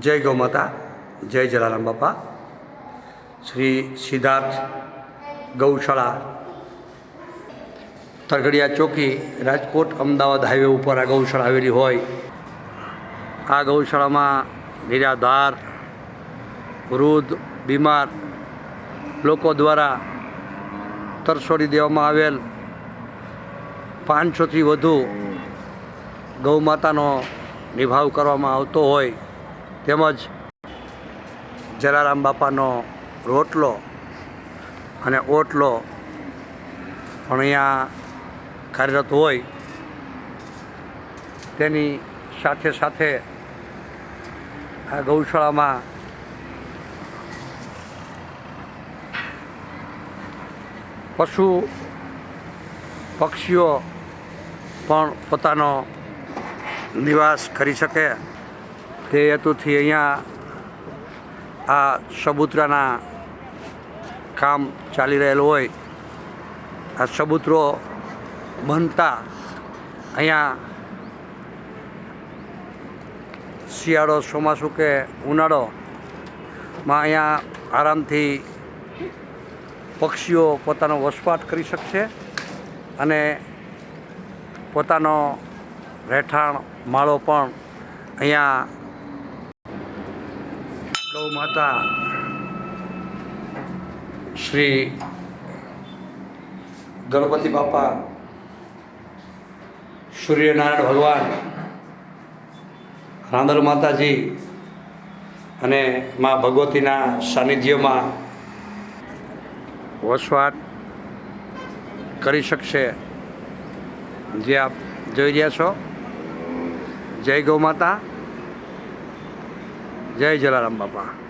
જય ગૌ માતા, જય જલારામ બાપા. શ્રી સિદ્ધાર્થ ગૌશાળા, તરઘડિયા ચોકી, રાજકોટ, અમદાવાદ હાઈવે ઉપર આ ગૌશાળા આવેલી હોય. આ ગૌશાળામાં નિરાધાર, વૃદ્ધ, બીમાર લોકો દ્વારા તરસોડી દેવામાં આવેલ પાંચસોથી વધુ ગૌ માતાનો નિભાવ કરવામાં આવતો હોય. તેમજ જલારામ બાપાનો રોટલો અને ઓટલો પણ અહીંયા કાર્યરત હોય, તેની સાથે સાથે આ ગૌશાળામાં પશુ પક્ષીઓ પણ પોતાનો નિવાસ કરી શકે. તે હેતુથી અહીંયા આ સબૂતરાના કામ ચાલી રહેલું હોય. આ સબૂતરો બનતા અહીંયા શિયાળો ચોમાસું કે ઉનાળોમાં અહીંયા આરામથી પક્ષીઓ પોતાનો વસવાટ કરી શકશે અને પોતાનો રહેઠાણ માળો પણ અહીંયા ગૌ માતા. શ્રી ગણપતિ બાપા, સૂર્યનારાયણ ભગવાન રાંદલ માતાજી અને મા ભગવતીના સાનિધ્યમાં વસવાટ કરી શકશે. જે આપ જોઈ રહ્યા છો. જય ગૌ માતા. જય જલારામ બાપા.